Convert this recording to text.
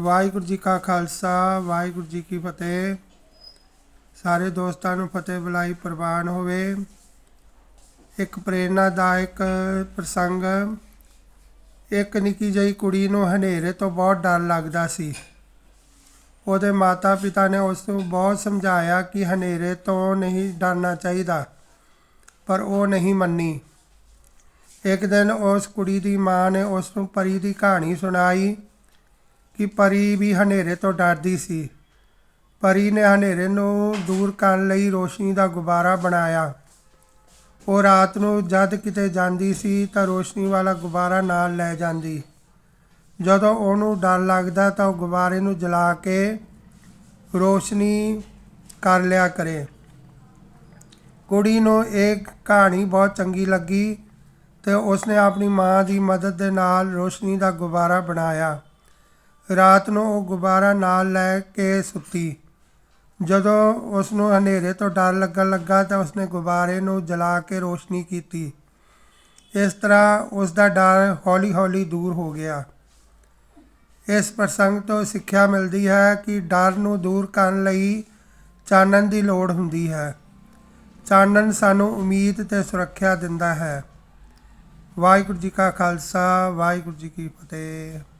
ਵਾਹਿਗੁਰੂ ਜੀ ਕਾ ਖਾਲਸਾ, ਵਾਹਿਗੁਰੂ ਜੀ ਕੀ ਫਤਿਹ। ਸਾਰੇ ਦੋਸਤਾਂ ਨੂੰ ਫਤਿਹ ਬੁਲਾਈ, ਪ੍ਰਵਾਨ ਹੋਵੇ। ਇੱਕ ਪ੍ਰੇਰਨਾਦਾਇਕ ਪ੍ਰਸੰਗ। ਇੱਕ ਨਿੱਕੀ ਜਿਹੀ ਕੁੜੀ ਨੂੰ ਹਨੇਰੇ ਤੋਂ ਬਹੁਤ ਡਰ ਲੱਗਦਾ ਸੀ। ਉਹਦੇ ਮਾਤਾ ਪਿਤਾ ਨੇ ਉਸ ਨੂੰ ਬਹੁਤ ਸਮਝਾਇਆ ਕਿ ਹਨੇਰੇ ਤੋਂ ਨਹੀਂ ਡਰਨਾ ਚਾਹੀਦਾ, ਪਰ ਉਹ ਨਹੀਂ ਮੰਨੀ। ਇੱਕ ਦਿਨ ਉਸ ਕੁੜੀ ਦੀ ਮਾਂ ਨੇ ਉਸ ਨੂੰ ਪਰੀ ਦੀ ਕਹਾਣੀ ਸੁਣਾਈ। ਕਿ ਪਰੀ ਵੀ ਹਨੇਰੇ ਤੋਂ ਡਰਦੀ ਸੀ। ਪਰੀ ਨੇ ਹਨੇਰੇ ਨੂੰ ਦੂਰ ਕਰਨ ਲਈ ਰੋਸ਼ਨੀ ਦਾ ਗੁਬਾਰਾ ਬਣਾਇਆ। ਉਹ ਰਾਤ ਨੂੰ ਜਦ ਕਿਤੇ ਜਾਂਦੀ ਸੀ ਤਾਂ ਰੋਸ਼ਨੀ ਵਾਲਾ ਗੁਬਾਰਾ ਨਾਲ ਲੈ ਜਾਂਦੀ। ਜਦੋਂ ਉਹਨੂੰ ਡਰ ਲੱਗਦਾ ਤਾਂ ਉਹ ਗੁਬਾਰੇ ਨੂੰ ਜਲਾ ਕੇ ਰੋਸ਼ਨੀ ਕਰ ਲਿਆ ਕਰੇ। ਕੁੜੀ ਨੂੰ ਇਹ ਕਹਾਣੀ ਬਹੁਤ ਚੰਗੀ ਲੱਗੀ ਤੇ ਉਸਨੇ ਆਪਣੀ ਮਾਂ ਦੀ ਮਦਦ ਦੇ ਨਾਲ ਰੋਸ਼ਨੀ ਦਾ ਗੁਬਾਰਾ ਬਣਾਇਆ। ਰਾਤ ਨੂੰ ਉਹ ਗੁਬਾਰਾ ਨਾਲ ਲੈ ਕੇ ਸੁੱਤੀ। ਜਦੋਂ ਉਸ ਨੂੰ ਹਨੇਰੇ ਤੋਂ ਡਰ ਲੱਗਣ ਲੱਗਾ ਤਾਂ ਉਸਨੇ ਗੁਬਾਰੇ ਨੂੰ ਜਲਾ ਕੇ ਰੋਸ਼ਨੀ ਕੀਤੀ। ਇਸ ਤਰ੍ਹਾਂ ਉਸ ਦਾ ਡਰ ਹੌਲੀ-ਹੌਲੀ ਦੂਰ ਹੋ ਗਿਆ। ਇਸ ਪ੍ਰਸੰਗ ਤੋਂ ਸਿੱਖਿਆ ਮਿਲਦੀ ਹੈ ਕਿ ਡਰ ਨੂੰ ਦੂਰ ਕਰਨ ਲਈ ਚਾਨਣ ਦੀ ਲੋੜ ਹੁੰਦੀ ਹੈ। ਚਾਨਣ ਸਾਨੂੰ ਉਮੀਦ ਤੇ ਸੁਰੱਖਿਆ ਦਿੰਦਾ ਹੈ। ਵਾਹਿਗੁਰੂ ਜੀ ਕਾ ਖਾਲਸਾ, ਵਾਹਿਗੁਰੂ ਜੀ ਕੀ ਫਤਿਹ।